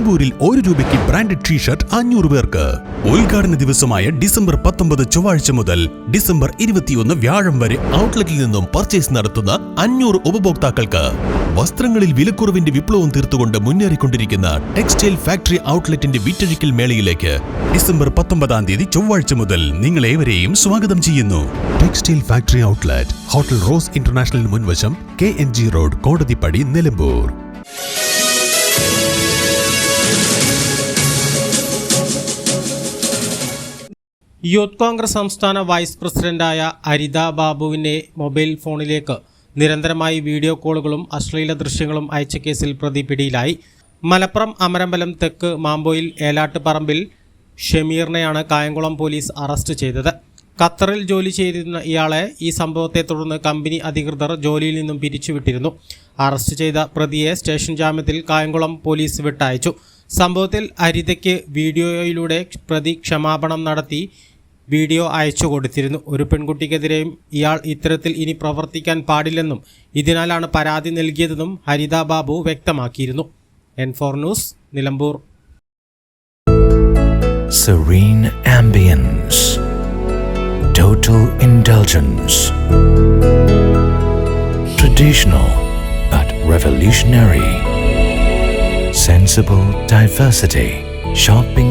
നിലമ്പൂരിൽ ഒരു രൂപയ്ക്ക് ബ്രാൻഡഡ് ടീ ഷർട്ട് അഞ്ഞൂറ് പേർക്ക്. ഉദ്ഘാടന ദിവസമായ ഡിസംബർ പത്തൊമ്പത് ചൊവ്വാഴ്ച മുതൽ ഡിസംബർ ഇരുപത്തിയൊന്ന് വ്യാഴം വരെ ഔട്ട്ലെറ്റിൽ നിന്നും പർച്ചേസ് നടത്തുന്ന അഞ്ഞൂറ് ഉപഭോക്താക്കൾക്ക് വസ്ത്രങ്ങളിൽ വിലക്കുറവിന്റെ വിപ്ലവം തീർത്തുകൊണ്ട് മുന്നേറിക്കൊണ്ടിരിക്കുന്ന ടെക്സ്റ്റൈൽ ഫാക്ടറി ഔട്ട്ലെറ്റിന്റെ വിറ്റഴിക്കൽ മേളയിലേക്ക് ഡിസംബർ പത്തൊമ്പതാം തീയതി ചൊവ്വാഴ്ച മുതൽ നിങ്ങളേവരെയും സ്വാഗതം ചെയ്യുന്നു. Textile factory outlet hotel rose international മുൻവശം K N G road Kodathippadi Nilambur. Youth Congress സംസ്ഥാന വൈസ് പ്രസിഡന്റായ അരിത ബാബുവിന്റെ മൊബൈൽ ഫോണിലേക്ക് നിരന്തരമായി വീഡിയോ കോളുകളും അശ്ലീല ദൃശ്യങ്ങളും അയച്ച കേസിൽ പ്രതി പിടിയിലായി. മലപ്പുറം അമരമ്പലം തെക്ക് മാമ്പോയിൽ ഏലാട്ടുപറമ്പിൽ ഷമീറിനെയാണ് കായംകുളം പോലീസ് അറസ്റ്റ് ചെയ്തത്. ഖത്തറിൽ ജോലി ചെയ്തിരുന്ന ഇയാളെ ഈ സംഭവത്തെ തുടർന്ന് കമ്പനി അധികൃതർ ജോലിയിൽ നിന്നും പിരിച്ചുവിട്ടിരുന്നു. അറസ്റ്റ് ചെയ്ത പ്രതിയെ സ്റ്റേഷൻ ജാമ്യത്തിൽ കായംകുളം പോലീസ് വിട്ടയച്ചു. സംഭവത്തിൽ അരിതയ്ക്ക് വീഡിയോയിലൂടെ പ്രതി ക്ഷമാപണം നടത്തി വീഡിയോ അയച്ചു കൊടുത്തിരുന്നു. ഒരു പെൺകുട്ടിക്കെതിരെയും ഇയാൾ ഇത്തരത്തിൽ ഇനി പ്രവർത്തിക്കാൻ പാടില്ലെന്നും ഇതിനാലാണ് പരാതി നൽകിയതെന്നും ഹരിത ബാബു വ്യക്തമാക്കിയിരുന്നു. N four news Nilambur. Serene total indulgence, traditional but revolutionary, sensible diversity, shopping